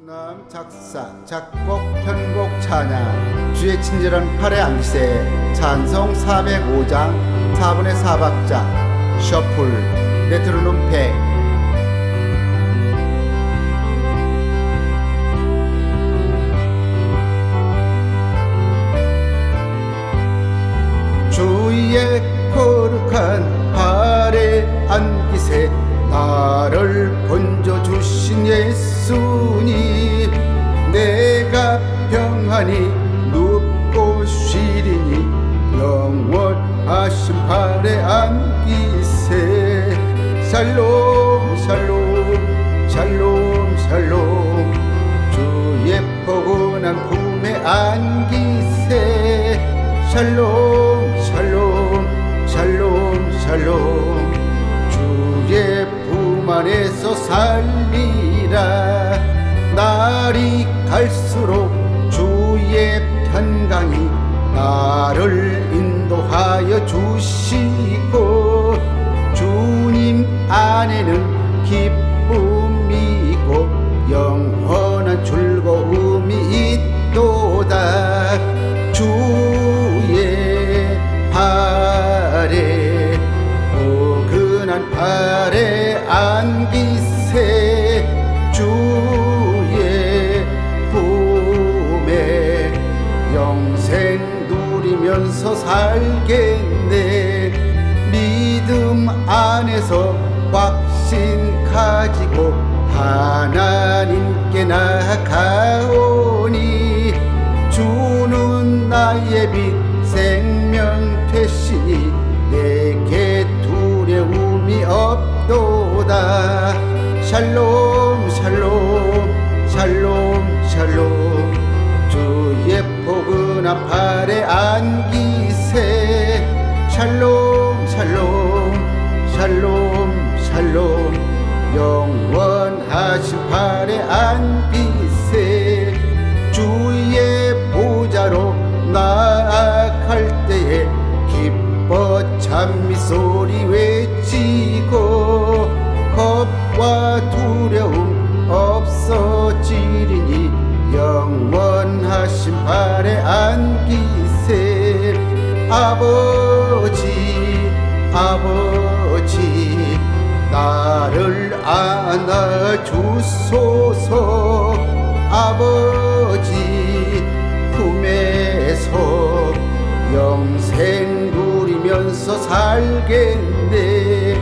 수남 작사 작곡 편곡 찬양. 주의 친절한 팔의 안기세. 찬송 405장 4분의 4박자. 셔플 메트로놈 100 주의 거룩한 발에 안기세. 나를 건져 주신 예수 평안히 눕고 쉬리니 영원하신 발에 안기세 샬롬 샬롬 샬롬 샬롬. 주의 포근한 품에 안기세 샬롬 편강이 나를 인도하여 주시고 주님 안에는 기 누리면서 살겠네. 믿음 안에서 확신 가지고 하나님께 나아가오니 주는 나의 빛 생명 되시니 내게 두려움이 없도다. 샬롬 샬롬 샬롬 샬롬. 주의 포근한 안기세. 샬롬 샬롬 샬롬 샬롬. 영원하신 팔에 안기세. 주의 보좌로 나아갈 때에 기뻐 찬미 소리 외치고 겁과 두려움 없어지리니 영원하신 발에 안기세 아버지 아버지 나를 안아주소서. 아버지 품에서 영생 누리면서 살겠네